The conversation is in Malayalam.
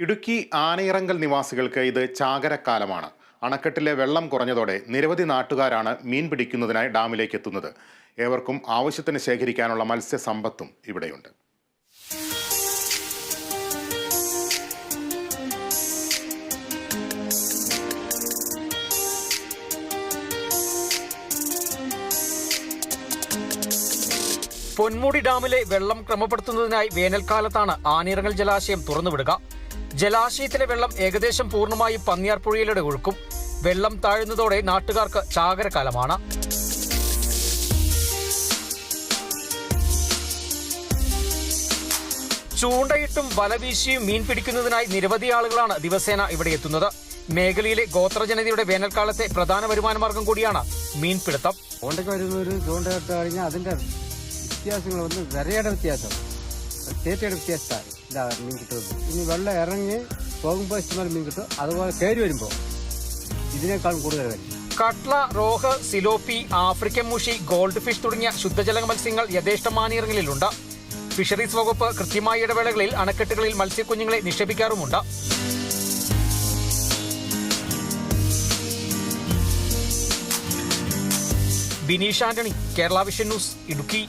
ഇടുക്കി ആനയിറങ്കൽ നിവാസികൾക്ക് ഇത് ചാകരക്കാലമാണ്. അണക്കെട്ടിലെ വെള്ളം കുറഞ്ഞതോടെ നിരവധി നാട്ടുകാരാണ് മീൻ പിടിക്കുന്നതിനായി ഡാമിലേക്ക് എത്തുന്നത്. ഏവർക്കും ആവശ്യത്തിന് ശേഖരിക്കാനുള്ള മത്സ്യസമ്പത്തും ഇവിടെയുണ്ട്. പൊന്മുടി ഡാമിലെ വെള്ളം ക്രമപ്പെടുത്തുന്നതിനായി വേനൽക്കാലത്താണ് ആനിറങ്ങൽ ജലാശയം തുറന്നുവിടുക. ജലാശയത്തിലെ വെള്ളം ഏകദേശം പൂർണമായും പന്നിയാർപ്പുഴയിലൂടെ ഒഴുക്കും. വെള്ളം താഴുന്നതോടെ നാട്ടുകാർക്ക് ചാകരക്കാലമാണ്. ചൂണ്ടയിട്ടും വലവീശിയും മീൻ പിടിക്കുന്നതിനായി നിരവധി ആളുകളാണ് ദിവസേന ഇവിടെ എത്തുന്നത്. മേഖലയിലെ ഗോത്രജനതയുടെ വേനൽക്കാലത്തെ പ്രധാന വരുമാനമാർഗം കൂടിയാണ് മീൻപിടുത്തം. ചൂണ്ടയ്ക്ക് ചൂണ്ടയിട്ട് കഴിഞ്ഞാൽ അതിന്റെ വ്യത്യാസങ്ങൾ വന്ന് വിരയുടെ വ്യത്യാസം. ചേറ്റയുടെ വ്യത്യാസമാണ്. ഇതാ മീൻ കിട്ടുന്നത്. ഇനി വെള്ളം ഇറങ്ങി പോകുമ്പോൾ ഇഷ്ടംപോലെ മീൻ കിട്ടും. അതുപോലെ കയറി വരുമ്പോൾ ഇതിനേക്കാളും കൂടുതൽ വരും. കട്ട്ല റോഹ് സിലോപ്പി ആഫ്രിക്കൻ മുഷി ഗോൾഡ് ഫിഷ് തുടങ്ങിയ ശുദ്ധജല മത്സ്യങ്ങൾ യഥേഷ്ട മാനിയിറങ്ങലിലുണ്ട് ഫിഷറീസ് വകുപ്പ് കൃത്യമായ ഇടവേളകളിൽ അണക്കെട്ടുകളിൽ മത്സ്യക്കുഞ്ഞുങ്ങളെ നിക്ഷേപിക്കാറുമുണ്ട്. Bineesh Antony Kerala vision news Idukki.